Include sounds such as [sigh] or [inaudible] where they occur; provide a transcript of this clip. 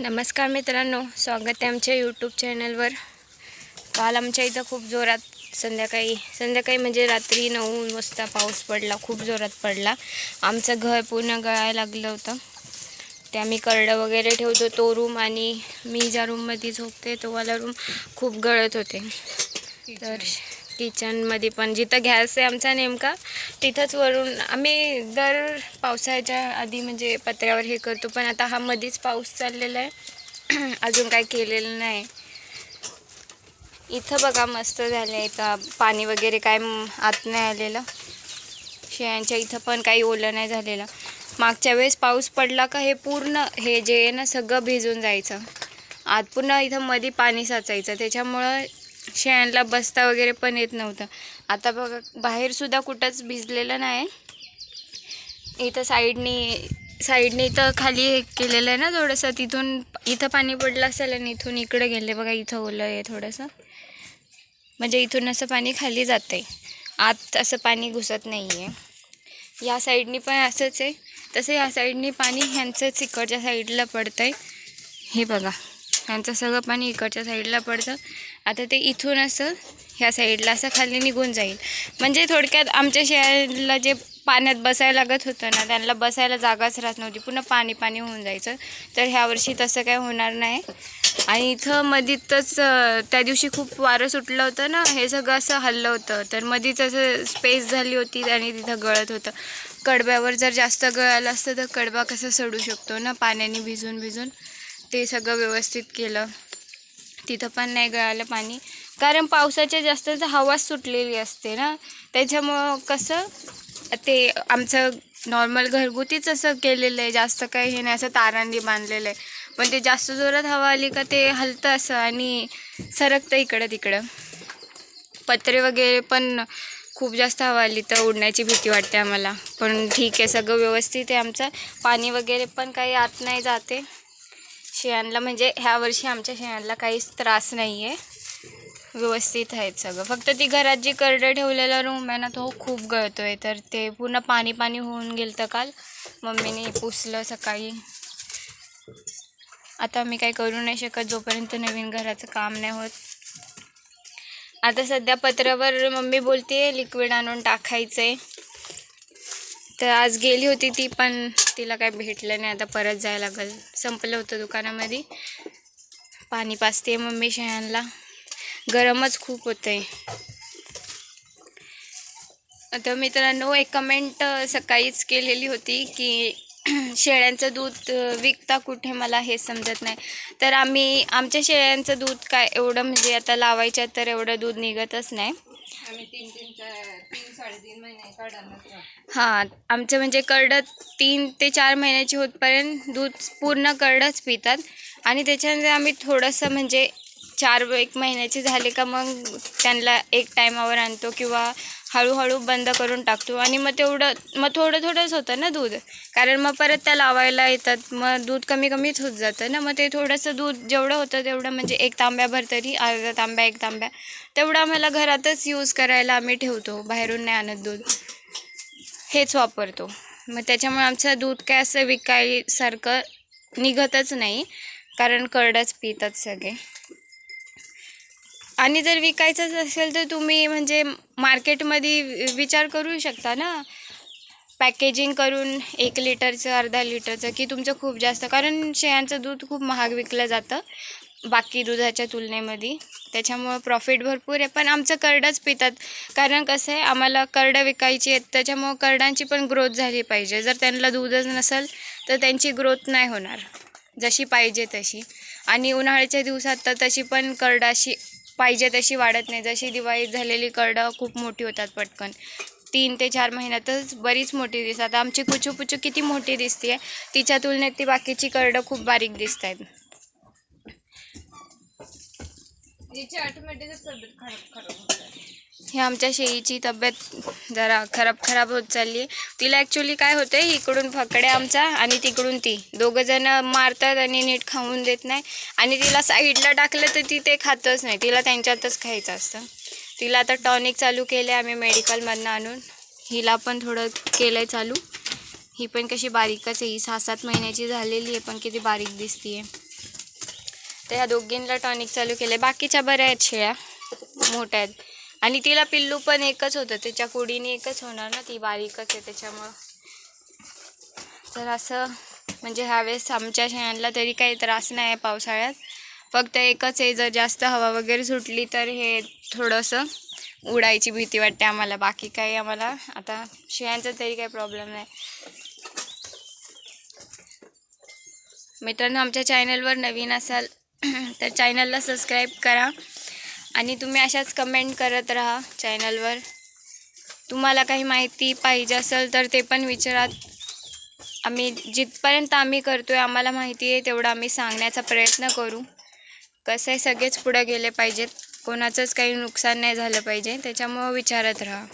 नमस्कार मित्रांनो स्वागत आहे आमच्या यूट्यूब चॅनलवर काल आमच्या इथं खूप जोरात संध्याकाळी संध्याकाळी म्हणजे रात्री नऊ वाजता पाऊस पडला खूप जोरात पडला. आमचं घर पूर्ण गळायला लागलं होतं. ते आम्ही करडं वगैरे ठेवतो तो रूम आणि मी ज्या रूममध्ये झोपते तो वाला रूम खूप गळत होते. तर किचनमध्ये पण. जिथं गॅस आहे आमचा नेमका तिथंच वरून आम्ही दर पावसाच्या आधी म्हणजे पत्र्यावर हे करतो पण आता हा मध्येच पाऊस चाललेला आहे. [clears throat] अजून काय केलेलं नाही. इथं बघा मस्त झालं आहे इथं. पाणी वगैरे काय आत नाही आलेलं. शेळ्यांच्या इथं पण काही ओलं नाही झालेलं. मागच्या वेळेस पाऊस पडला का हे पूर्ण हे जे आहे ना सगळं भिजून जायचं. आत पूर्ण इथं मध्ये पाणी साचायचं. त्याच्यामुळं शेळ्यांना बसता वगैरे पण येत नव्हतं. आता बघा बाहेरसुद्धा कुठंच भिजलेलं नाही. इथं साईडनी साईडने इथं खाली हे केलेलं आहे ना थोडंसं तिथून इथं पाणी पडलं असेल आणि इथून इकडे गेले. बघा इथं ओलं आहे थोडंसं. म्हणजे इथून असं पाणी खाली जातं आहे आत असं पाणी घुसत नाही आहे या साईडनी पण असंच आहे. तसं या साईडनी पाणी ह्यांचंच इकडच्या साईडला पडतं आहे हे बघा. ह्यांचं सगळं पाणी इकडच्या साईडला पडतं. आता ते इथून असं ह्या साईडला असं खाली निघून जाईल. म्हणजे थोडक्यात आमच्या शेळ्याला जे पाण्यात बसायला लागत होतं ना त्यांना बसायला जागाच राहत नव्हती. पुन्हा पाणी पाणी होऊन जायचं. तर ह्या वर्षी तसं काय होणार नाही. आणि इथं मधीतच त्या दिवशी खूप वारं सुटलं होतं ना हे सगळं असं हल्लं होतं. तर मधीच असं स्पेस झाली होती आणि तिथं गळत होतं. कडब्यावर जर जास्त गळालं असतं तर कडबा कसा सडू शकतो ना पाण्याने भिजून भिजून. ते सगळं व्यवस्थित केलं. तिथं पण नाही गळालं पाणी. कारण पावसाच्या जास्त हवा सुटलेली असते ना. त्याच्यामुळं कसं ते आमचं नॉर्मल घरगुतीच असं केलेलं आहे. जास्त काही हे नाही असं तारांनी बांधलेलं आहे. पण ते जास्त जोरात हवा आली का ते हलतं असं आणि सरकतं इकडं तिकडं. पत्रे वगैरे पण खूप जास्त हवा आली तर उडण्याची भीती वाटते आम्हाला. पण ठीक आहे सगळं व्यवस्थित आहे आमचं. पाणी वगैरे पण काही आत नाही जाते. शेळ्यांना म्हणजे ह्या वर्षी आमच्या शेळ्यांना काहीच त्रास नाही आहे व्यवस्थित आहेत सगळं. फक्त ती घरात जी करडं ठेवलेला रूम आहे ना तो खूप गळतो आहे तर ते पूर्ण पाणी पाणी होऊन गेलं तर काल. मम्मीने पुसलं सकाळी. आता मी काही करू नाही शकत जोपर्यंत नवीन घराचं काम नाही होत. आता सध्या पत्रावर मम्मी बोलते लिक्विड आणून टाकायचं आहे तर आज गेली होती ती पण तिला काय भेटलं नाही आता परत जायला लागल. संपलं होतं दुकानामध्ये. पाणी पाजते मम्मी शेळ्यांना गरमच खूप होतं आहे आता मित्रांनो एक कमेंट सकाळीच केलेली होती की [clears throat] शेळ्यांचं दूध विकता कुठे मला हे समजत नाही. तर आम्ही आमच्या शेळ्यांचं दूध काय एवढं म्हणजे आता लावायच्या तर एवढं दूध निघतच नाही. हां आमचं म्हणजे करडं तीन ते चार महिन्याची होतपर्यंत दूध पूर्ण करडंच पितात. आणि त्याच्यानंतर आम्ही थोडंसं म्हणजे चार एक महिन्याचे झाले का मग त्यांना एक टायमावर आणतो किंवा हळूहळू बंद करून टाकतो. आणि मग तेवढं मग थोडं थोडंच होतं ना दूध. कारण मग परत त्या लावायला येतात. मग दूध कमी कमीच होत जातं ना. मग ते थोडंसं दूध जेवढं होतं तेवढं म्हणजे एक तांब्याभर तरी अर्धा तांब्या एक तांब्या. तेवढं आम्हाला घरातच यूज करायला आम्ही ठेवतो. बाहेरून नाही आणत दूध. हेच वापरतो. मग त्याच्यामुळे आमचं दूध काय असं विकायसारखं निघतच नाही. कारण करडच पितात सगळे. आणि जर विकायचंच असेल तर तुम्ही म्हणजे मार्केटमध्ये वि- विचार करू शकता ना? पॅकेजिंग करून एक लिटरचं अर्धा लिटरचं की तुमचं खूप जास्त. कारण शेळ्यांचं दूध खूप महाग विकलं जातं बाकी दुधाच्या तुलनेमध्ये. त्याच्यामुळं प्रॉफिट भरपूर आहे. पण आमचं करडंच पितात. कारण कसं आहे आम्हाला करडं विकायची आहेत. त्याच्यामुळं करडांची पण ग्रोथ झाली पाहिजे. जर त्यांना दूधच नसेल तर त्यांची ग्रोथ नाही होणार. जशी पाहिजे तशी. आणि उन्हाळ्याच्या दिवसात तर तशी पण करडाशी पाहिजे तशी वाढत नाही. जशी दिवाळीत झालेली करडं खूप मोठी होतात पटकन. तीन ते चार महिन्यातच बरीच मोठी दिसतात. आमची कुचू पुचू किती मोठी दिसते आहे तिच्या तुलनेत ती बाकीची करडं खूप बारीक दिसत आहेत याची ऑटोमॅटिकच तब्येत खराब खराब ही आमच्या शेळीची तब्येत जरा खराब खराब होत चालली. आहे तिला ॲक्च्युली काय होतं इकडून फकडे आमचा आणि तिकडून ती. दोघं जण मारतात आणि नीट खाऊन देत नाही. आणि तिला साईडला टाकलं तर ती ते खातच नाही. तिला त्यांच्यातच खायचं असतं. तिला आता टॉनिक चालू केले आम्ही मेडिकलमधनं आणून. हिला पण थोडं केलं आहे चालू. ही पण कशी बारीकच आहे. ही सहा सात महिन्याची झालेली आहे पण किती बारीक दिसते आहे तर ह्या दोघींना टॉनिक चालू केले बाकीच्या बऱ्या आहेत शेळ्या. मोठ्या आहेत. आणि तिला पिल्लू पण एकच होतं. त्याच्या कुडीने एकच होणार ना ती बारीकच आहे त्याच्यामुळं. तर असं म्हणजे ह्यावेळेस आमच्या शेळ्यांना तरी काही त्रास नाही आहे पावसाळ्यात. फक्त एकच आहे जर जास्त हवा वगैरे सुटली तर हे थोडंसं उडायची भीती वाटते आम्हाला. बाकी काही आम्हाला आता शेळ्यांचा तरी काही प्रॉब्लेम नाही. मित्रांनो आमच्या चॅनलवर नवीन असाल तर चॅनलला सबस्क्राईब करा. आणि तुम्ही अशाच कमेंट करत राहा चॅनलवर तुम्हाला काही माहिती पाहिजे असेल तर ते पण विचारात आम्ही जिथपर्यंत आम्ही करतो आहे आम्हाला माहिती आहे तेवढं आम्ही सांगण्याचा प्रयत्न करू. कसं आहे सगळेच पुढे गेले पाहिजेत. कोणाचंच काही नुकसान नाही झालं पाहिजे. त्याच्यामुळं विचारत राहा.